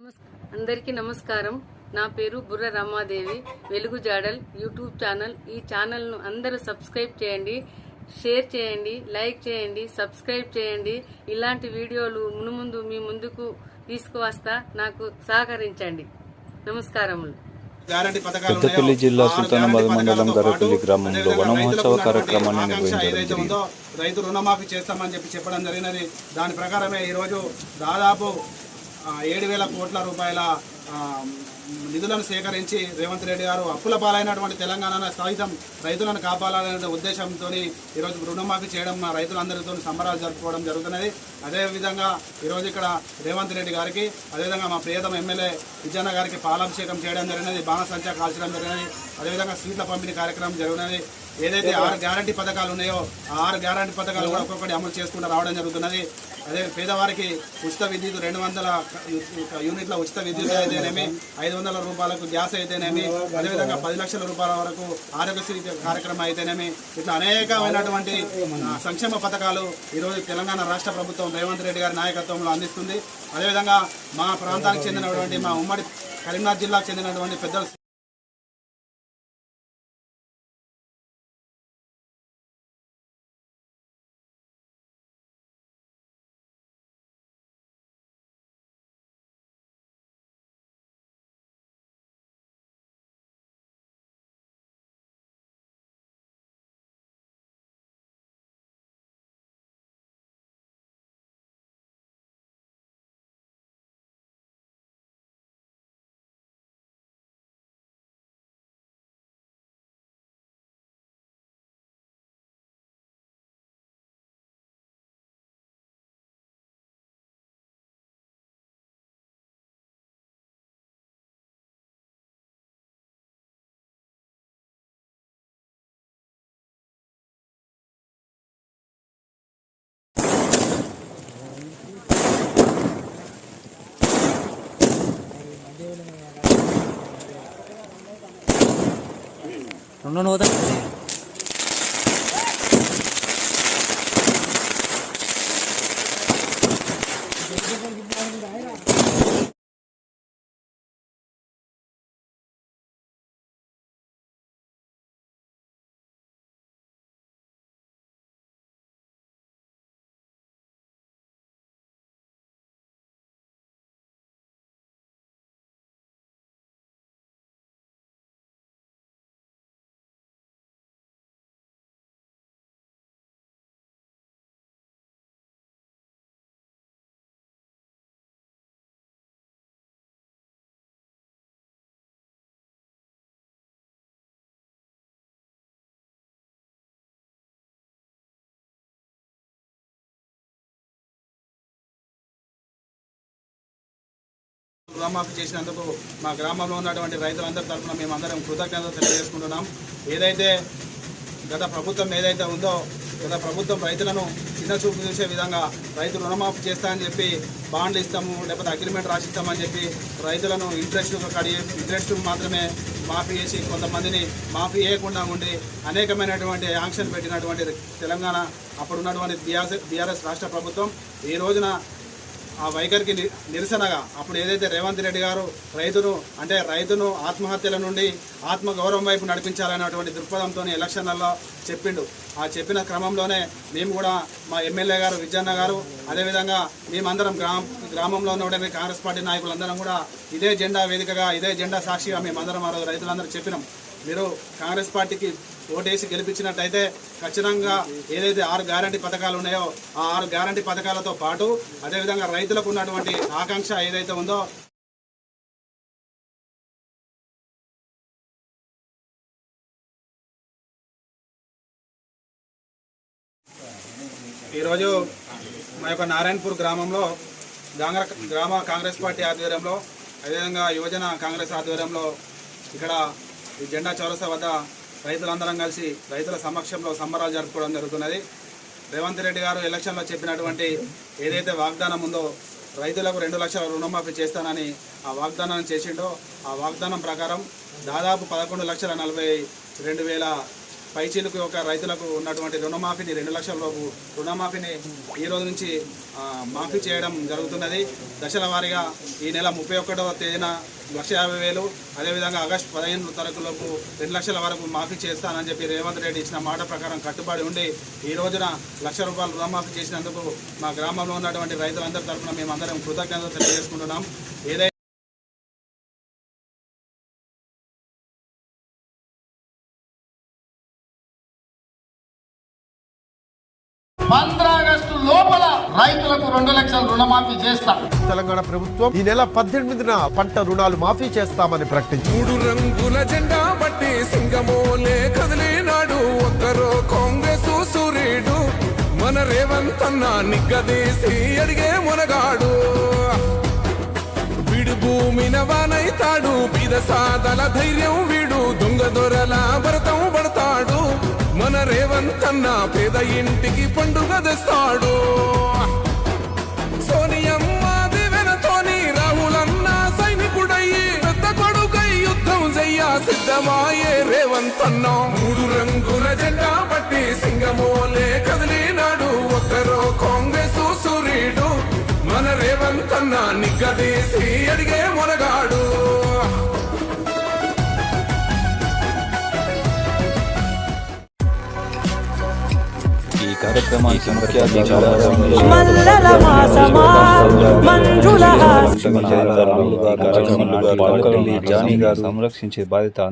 అందరికీ నమస్కారం. నా పేరు బుర్ర రమాదేవి. వెలుగు జాడల్ యూట్యూబ్ ఛానల్. ఈ ఛానల్ను అందరూ సబ్స్క్రైబ్ చేయండి షేర్ చేయండి లైక్ చేయండి సబ్స్క్రైబ్ చేయండి. ఇలాంటి వీడియోలు మునుముందు మీ ముందుకు తీసుకువస్తా నాకు సహకరించండి. నమస్కారములు. పెద్దపల్లి ఉన్నాయో, జిల్లా సుల్తానాబాద్ మండలం గరపల్లి గ్రామంలో వన మహోత్సవ కార్యక్రమాన్ని నిర్వహించడం రైతు రుణమాఫీ చేస్తామని చెప్పి చెప్పడం జరిగినది. దాని ప్రకారమే ఈరోజు దాదాపు ఏడు వేల కోట్ల రూపాయల నిధులను సేకరించి రేవంత్ రెడ్డి గారు అప్పుల పాలైనటువంటి తెలంగాణ సహితం రైతులను కాపాడాలనే ఉద్దేశంతో ఈరోజు రుణమాఫీ చేయడం మా రైతులందరితో సంబరాలు జరుపుకోవడం జరుగుతున్నది. అదేవిధంగా ఈరోజు ఇక్కడ రేవంత్ రెడ్డి గారికి అదేవిధంగా మా ప్రియతమ ఎమ్మెల్యే విజయన్న గారికి పాలాభిషేకం చేయడం జరిగినది బాణసంచా కాల్చడం జరిగినది అదేవిధంగా సీట్ల పంపిణీ కార్యక్రమం జరిగినది ఏదైతే ఆరు గ్యారంటీ పథకాలు ఉన్నాయో ఆరు గ్యారంటీ పథకాలు కూడా ఒక్కొక్కటి అమలు చేసుకుంటూ రావడం జరుగుతున్నది. అదే పేదవారికి ఉచిత విద్యుత్ రెండు వందల యూనిట్ల ఉచిత విద్యుత్ అయితేనేమి ఐదు వందల రూపాయలకు గ్యాస్ అయితేనేమి అదేవిధంగా పది లక్షల రూపాయల వరకు ఆరోగ్యశ్రీ కార్యక్రమం అయితేనేమి ఇట్లా అనేకమైనటువంటి సంక్షేమ పథకాలు ఈరోజు తెలంగాణ రాష్ట్ర ప్రభుత్వం రేవంత్ రెడ్డి గారి నాయకత్వంలో అందిస్తుంది. అదేవిధంగా మా ప్రాంతానికి చెందినటువంటి మా ఉమ్మడి కరీంనగర్ జిల్లాకు చెందినటువంటి పెద్దలు రెండు నూతన రుణమాఫీ చేసినందుకు మా గ్రామంలో ఉన్నటువంటి రైతులందరి తరఫున మేమందరం కృతజ్ఞత తెలియజేసుకుంటున్నాం. ఏదైతే గత ప్రభుత్వం ఏదైతే ఉందో గత ప్రభుత్వం రైతులను చిన్న చూపు చూసే విధంగా రైతు రుణమాఫీ చేస్తా అని చెప్పి బాండ్లు ఇస్తాము లేకపోతే అగ్రిమెంట్ రాసిస్తామని చెప్పి రైతులను ఇంట్రెస్ట్ కడి ఇంట్రెస్ట్ మాత్రమే మాఫీ చేసి కొంతమందిని మాఫీ చేయకుండా ఉండి అనేకమైనటువంటి ఆంక్షలు పెట్టినటువంటి తెలంగాణ అప్పుడున్నటువంటి బీఆర్ఎస్ బీఆర్ఎస్ రాష్ట్ర ప్రభుత్వం. ఈ రోజున ఆ వైఖరికి ని- నిరసనగా అప్పుడు ఏదైతే రేవంత్ రెడ్డి గారు రైతును అంటే రైతును ఆత్మహత్యల నుండి ఆత్మగౌరవం వైపు నడిపించాలనేటువంటి దృక్పథంతో ఎలక్షన్లలో చెప్పిండు. ఆ చెప్పిన క్రమంలోనే మేము కూడా మా ఎమ్మెల్యే గారు విజయన్న గారు అదేవిధంగా మేమందరం గ్రామ గ్రామంలో ఉన్నటువంటి కాంగ్రెస్ పార్టీ నాయకులందరం కూడా ఇదే జెండా వేదికగా ఇదే జెండా సాక్షిగా మేమందరం ఆ రోజు రైతులందరూ చెప్పినాం. మీరు కాంగ్రెస్ పార్టీకి ఓటేసి గెలిపించినట్టయితే ఖచ్చితంగా ఏదైతే ఆరు గ్యారంటీ పథకాలు ఉన్నాయో ఆ ఆరు గ్యారంటీ పథకాలతో పాటు అదేవిధంగా రైతులకు ఉన్నటువంటి ఆకాంక్ష ఏదైతే ఉందో ఈరోజు మా యొక్క నారాయణపూర్ గ్రామంలో గాంగ్ర గ్రామ కాంగ్రెస్ పార్టీ ఆధ్వర్యంలో అదేవిధంగా యువజన కాంగ్రెస్ ఆధ్వర్యంలో ఇక్కడ ఈ జెండా చౌరసా వద్ద రైతులందరం కలిసి రైతుల సమక్షంలో సంబరాలు జరుపుకోవడం జరుగుతున్నది. రేవంత్ రెడ్డి గారు ఎలక్షన్లో చెప్పినటువంటి ఏదైతే వాగ్దానం ఉందో రైతులకు రెండు లక్షల రుణమాఫీ చేస్తానని ఆ వాగ్దానం చేసిండో ఆ వాగ్దానం ప్రకారం దాదాపు పదకొండు లక్షల నలభై రెండు వేల పైచీలకు ఒక రైతులకు ఉన్నటువంటి రుణమాఫీని రెండు లక్షల లోపు రుణమాఫీని ఈ రోజు నుంచి మాఫీ చేయడం జరుగుతున్నది. దశల వారీగా ఈ నెల ముప్పై ఒకటవ తేదీన లక్ష యాభై వేలు అదేవిధంగా ఆగస్టు పదిహేను తారీఖులోపు రెండు లక్షల వరకు మాఫీ చేస్తానని చెప్పి రేవంత్ రెడ్డి ఇచ్చిన మాట ప్రకారం కట్టుబడి ఉండి ఈ రోజున లక్ష రూపాయలు రుణమాఫీ చేసినందుకు మా గ్రామంలో ఉన్నటువంటి రైతులందరి తరఫున మేమందరం కృతజ్ఞతలు తెలియజేసుకుంటున్నాం. ఏదైనా ఆగస్టు లోపల రైతులకు రెండు లక్షల రుణమాఫీ చేస్తాం. తెలంగాణ ప్రభుత్వం ఈ నెల పద్దెనిమిదిన పంట రుణాలు మాఫీ చేస్తామని ప్రకటించింది. మూడు రంగుల జెండా బట్టి సింగమోలే కదిలినాడు. ఒక్కరో కాంగ్రెస్ సూర్యుడు మన రేవంత్ అన్న నిగ్గదీసి అడిగే మునగాడు. వీడు భూమిన వానైతాడు. బీద సాదల ధైర్యం వీడు. దొంగ దొరల భరతం పడతాడు. మన రేవంత్ అన్న పేద ఇంటికి పండుగ తెస్తాడు. సోనియమ్మ దివెనతోని రాహులన్న సైనికుడయ్యి పెద్ద కొడుకై యుద్ధం చెయ్య సిద్ధమాయే రేవంత్ అన్న మూడు రంగుల జెండా పట్టి సింగమోలే కదిలి ఈ కార్యక్రమానికి ముఖ్య గారు సంరక్షించే బాధ్యత